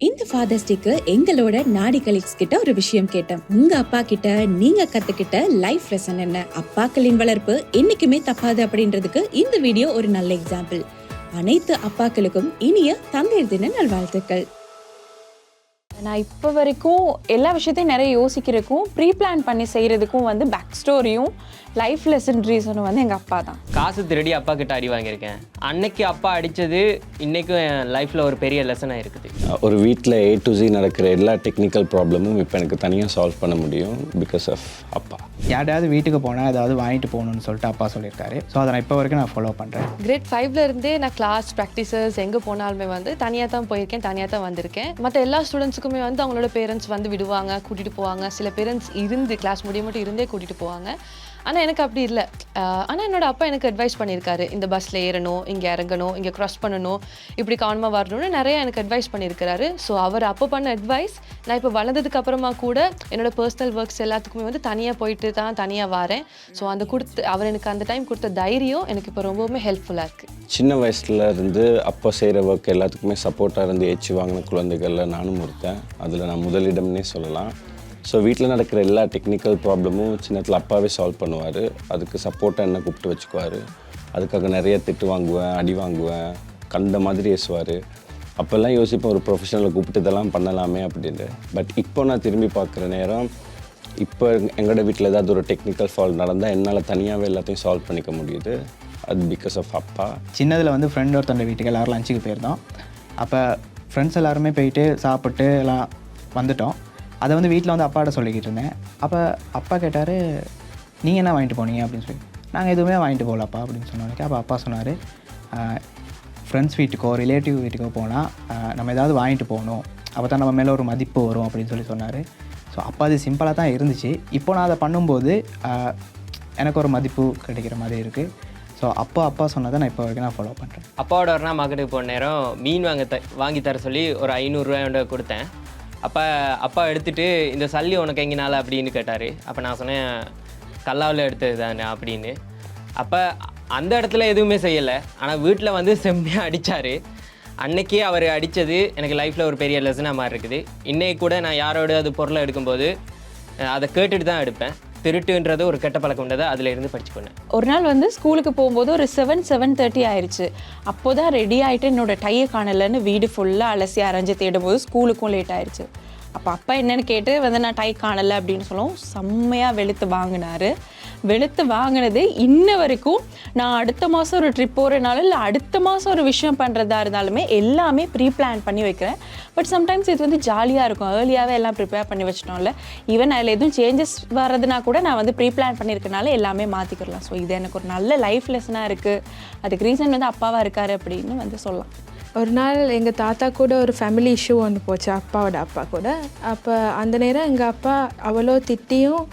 இந்த ஃபாதர்ஸ் டேக்கு எங்களோட நாடி கலீக்ஸ் கிட்ட ஒரு விஷயம் கேட்டோம் உங்க அப்பா கிட்ட நீங்க கத்துக்கிட்ட லைஃப் லெசன் என்ன? அப்பாக்களின் வளர்ப்பு என்னைக்குமே தப்பாது அப்படின்றதுக்கு இந்த வீடியோ ஒரு நல்ல எக்ஸாம்பிள் அனைத்து அப்பாக்களுக்கும் இனிய தந்தையர் தின நல்வாழ்த்துக்கள். நான் இப்போ வரைக்கும் எல்லா விஷயத்தையும் நிறைய யோசிக்கிறதுக்கும் ப்ரீ பிளான் பண்ணி செய்கிறதுக்கும் வந்து பேக் ஸ்டோரியும் லைஃப் லெசன் ரீசனும் வந்து எங்கள் அப்பா தான். காசு திருடி அப்பா கிட்ட அடி வாங்கியிருக்கேன். அன்னைக்கு அப்பா அடித்தது இன்றைக்கும் என் லைஃப்பில் ஒரு பெரிய லெசனாக இருக்குது. ஒரு வீட்டில் ஏ டு ஜி நடக்கிற எல்லா டெக்னிக்கல் ப்ராப்ளமும் இப்போ எனக்கு தனியாக சால்வ் பண்ண முடியும் பிகாஸ் ஆஃப் அப்பா. யார்டாவது வீட்டுக்கு போனால் ஏதாவது வாங்கிட்டு போகணும்னு சொல்லிட்டு அப்பா சொல்லியிருக்காரு. ஸோ அதை நான் இப்போ வரைக்கும் நான் ஃபாலோ பண்ணுறேன் கிரேட் ஃபைவ்ல இருந்தே நான் கிளாஸ் ப்ராக்டிசஸ் எங்கே போனாலுமே வந்து தனியாக தான் போயிருக்கேன் தனியாக தான் வந்திருக்கேன். மற்ற எல்லா ஸ்டூடெண்ட்ஸுக்குமே வந்து அவங்களோட பேரண்ட்ஸ் வந்து விடுவாங்க கூட்டிகிட்டு போவாங்க. சில பேரண்ட்ஸ் இருந்து கிளாஸ் முடிய மட்டும் இருந்தே கூட்டிகிட்டு போவாங்க. ஆனால் எனக்கு அப்படி இல்லை. ஆனால் என்னோட அப்பா எனக்கு அட்வைஸ் பண்ணியிருக்காரு இந்த பஸ்ஸில் ஏறணும் இங்கே இறங்கணும் இங்கே க்ராஸ் பண்ணணும் இப்படி கவனமாக வரணும்னு நிறைய எனக்கு அட்வைஸ் பண்ணியிருக்கிறாரு ஸோ அவர் அப்போ பண்ண அட்வைஸ் நான் இப்போ வளர்ந்ததுக்கு அப்புறமா கூட என்னோட பர்சனல் ஒர்க்ஸ் எல்லாத்துக்குமே வந்து தனியாக போயிட்டு தான் தனியாக வரேன். ஸோ அந்த கொடுத்து அவர் எனக்கு அந்த டைம் கொடுத்த தைரியம் எனக்கு இப்போ ரொம்பவுமே ஹெல்ப்ஃபுல்லாக இருக்குது சின்ன வயசுல இருந்து அப்போ செய்கிற ஒர்க் எல்லாத்துக்குமே சப்போர்ட்டாக இருந்து ஏச்சு வாங்கின குழந்தைகளில் நானும் ஒருத்தன் அதில் நான் முதலிடம்னே சொல்லலாம். ஸோ வீட்டில் நடக்கிற எல்லா டெக்னிக்கல் ப்ராப்ளமும் சின்னத்தில் அப்பாவே சால்வ் பண்ணுவார். அதுக்கு சப்போர்ட்டாக என்ன கூப்பிட்டு வச்சுக்குவார்? அதுக்காக நிறைய திட்டு வாங்குவேன் அடி வாங்குவேன் கண்ட மாதிரி ஏசுவார். அப்போல்லாம் யோசிப்பேன் ஒரு ப்ரொஃபஷனலை கூப்பிட்டு இதெல்லாம் பண்ணலாமே அப்படின்ட்டு. பட் இப்போ நான் திரும்பி பார்க்குற நேரம் இப்போ எங்களோட வீட்டில் ஏதாவது ஒரு டெக்னிக்கல் ஃபால்ட் நடந்தால் என்னால் தனியாகவே எல்லாத்தையும் சால்வ் பண்ணிக்க முடியுது. அது பிகாஸ் ஆஃப் அப்பா. சின்னதில் வந்து ஃப்ரெண்ட் ஒருத்தண்ட வீட்டுக்கு எல்லோரும் லஞ்சுக்கு போயிருந்தோம். அப்போ ஃப்ரெண்ட்ஸ் எல்லாருமே போயிட்டு சாப்பிட்டு எல்லாம் வந்துட்டோம். அதை வந்து வீட்டில் வந்து அப்பாட்ட சொல்லிக்கிட்டு இருந்தேன். அப்போ அப்பா கேட்டார் நீங்கள் என்ன வாங்கிட்டு போனீங்க? அப்படின்னு சொல்லி. நாங்கள் எதுவுமே வாங்கிட்டு போகலப்பா அப்படின்னு சொன்னோன்னே அப்போ அப்பா சொன்னார் ஃப்ரெண்ட்ஸ் வீட்டுக்கோ ரிலேட்டிவ் வீட்டுக்கோ போனால் நம்ம ஏதாவது வாங்கிட்டு போகணும். அப்போ தான் நம்ம மேலே ஒரு மதிப்பு வரும் அப்படின்னு சொல்லி சொன்னார். ஸோ அப்போ அது சிம்பிளாக தான் இருந்துச்சு. இப்போ நான் அதை பண்ணும்போது எனக்கு ஒரு மதிப்பு கிடைக்கிற மாதிரி இருக்குது ஸோ அப்பா அப்பா சொன்னதை நான் இப்போ வரைக்கும் நான் ஃபாலோ பண்ணுறேன் அப்பாவோட ஒரு நாள் மார்க்கெட்டுக்கு போன நேரம் மீன் வாங்க த வாங்கி தர சொல்லி ஒரு ஐநூறுரூவாயோட கொடுத்தேன். அப்போ அப்பா எடுத்துட்டு இந்த சல்லி உனக்கு எங்கினால? அப்படின்னு கேட்டார். அப்போ நான் சொன்னேன் கல்லாவில் எடுத்தது தானே அப்படின்னு. அப்போ அந்த இடத்துல எதுவுமே செய்யலை. ஆனால் வீட்டில் வந்து செம்மையாக அடித்தார் அன்னைக்கே அவர் அடித்தது எனக்கு லைஃப்பில் ஒரு பெரிய லெசனாக மாதிரி இருக்குது இன்றைக்கு கூட நான் யாரோட அது பொருளை எடுக்கும்போது அதை கேட்டுட்டு தான் எடுப்பேன். திருட்டுன்றது ஒரு கெட்ட பழக்கம் உண்டதை அதில் இருந்து படிச்சு ஒரு நாள் வந்து ஸ்கூலுக்கு போகும்போது ஒரு செவன் செவன் தேர்ட்டி ஆயிடுச்சு அப்போ தான் ரெடி ஆகிட்டு என்னோட டையை காணலைன்னு வீடு ஃபுல்லாக அலசி அரைஞ்சு தேடும்போது ஸ்கூலுக்கும் லேட் ஆயிடுச்சு அப்போ அப்பா என்னென்னு கேட்டு வந்து நான் டை காணலை அப்படின்னு சொல்லவும். செம்மையாக வெளுத்து வாங்கினாரு. வெளுத்து வாங்கினது இன்ன வரைக்கும் நான் அடுத்த மாதம் ஒரு ட்ரிப் போகிறனால இல்லை அடுத்த மாதம் ஒரு விஷயம் பண்ணுறதா இருந்தாலுமே எல்லாமே ப்ரீ பிளான் பண்ணி வைக்கிறேன். பட் சம்டைம்ஸ் இது வந்து ஜாலியாக இருக்கும். ஏர்லியாகவே எல்லாம் ப்ரிப்பேர் பண்ணி வச்சிட்டோம்ல. ஈவன் அதில் எதுவும் சேஞ்சஸ் வர்றதுனா கூட நான் வந்து ப்ரீ பிளான் பண்ணியிருக்கனால எல்லாமே மாற்றிக்கிறலாம் ஸோ இது எனக்கு ஒரு நல்ல லைஃப் லெசனாக இருக்குது அதுக்கு ரீசன் வந்து அப்பாவாக இருக்காரு அப்படின்னு வந்து சொல்லலாம். ஒரு நாள் எங்கள் தாத்தா கூட ஒரு ஃபேமிலி இஷ்யூ ஒன்று போச்சு. அப்பாவோட அப்பா கூட. அப்போ அந்த நேரம் எங்கள் அப்பா அவ்வளோ திட்டியும்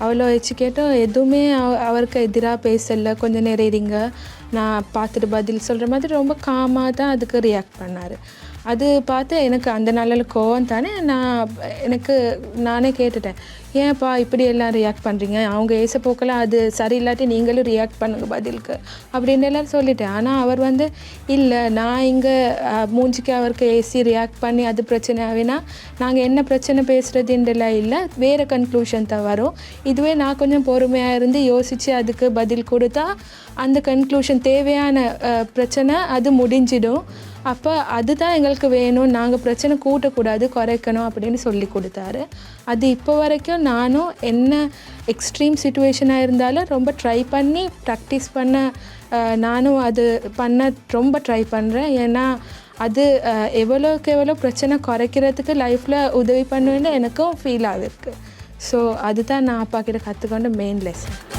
அவ்வளோ வச்சு கேட்டோம் எதுவுமே அவ- அவருக்கு எதிராக பேசல. கொஞ்ச நேரம் இருங்க. நான் பார்த்துட்டு பதில் சொல்கிற மாதிரி ரொம்ப காமாக தான் அதுக்கு ரியாக்ட் பண்ணார். அது பார்த்து எனக்கு அந்த நாளில் கோவம் தானே நான் எனக்கு நானே கேட்டுட்டேன். ஏன்ப்பா இப்படி எல்லாம் ரியாக்ட் பண்ணுறீங்க அவங்க ஏச போக்கில் அது சரியில்லாட்டி நீங்களும் ரியாக்ட் பண்ணுங்க பதிலுக்கு அப்படின்னு எல்லாம் சொல்லிட்டேன். ஆனால் அவர் வந்து இல்லை நான் இங்கே மூஞ்சிக்கு அவருக்கு ஏசி ரியாக்ட் பண்ணி அது பிரச்சனை ஆகினா நாங்கள் என்ன பிரச்சனை பேசுகிறதுன்றலாம் இல்லை வேறு கன்க்ளூஷன் தான் வரும். இதுவே நான் கொஞ்சம் பொறுமையாக இருந்து யோசித்து அதுக்கு பதில் கொடுத்தா அந்த கன்க்ளூஷன் தேவையான பிரச்சனை அது முடிஞ்சிடும். அப்போ அதுதான் எங்களுக்கு வேணும். நாங்கள் பிரச்சனை கூட்டக்கூடாது குறைக்கணும் அப்படின்னு சொல்லி கொடுத்தாரு. அது இப்போ வரைக்கும் நானும் என்ன எக்ஸ்ட்ரீம் சுச்சுவேஷனாக இருந்தாலும் ரொம்ப ட்ரை பண்ணி ப்ராக்டிஸ் பண்ண நானும் அது பண்ண ரொம்ப ட்ரை பண்ணுறேன் ஏன்னா அது எவ்வளோக்கு எவ்வளோ பிரச்சனை குறைக்கிறதுக்கு லைஃப்பில் உதவி பண்ணுவேன்னு எனக்கும் ஃபீல் ஆகிருக்கு ஸோ அதுதான் நான் அப்பா கிட்ட கற்றுக்கொண்ட மெயின் லெசன்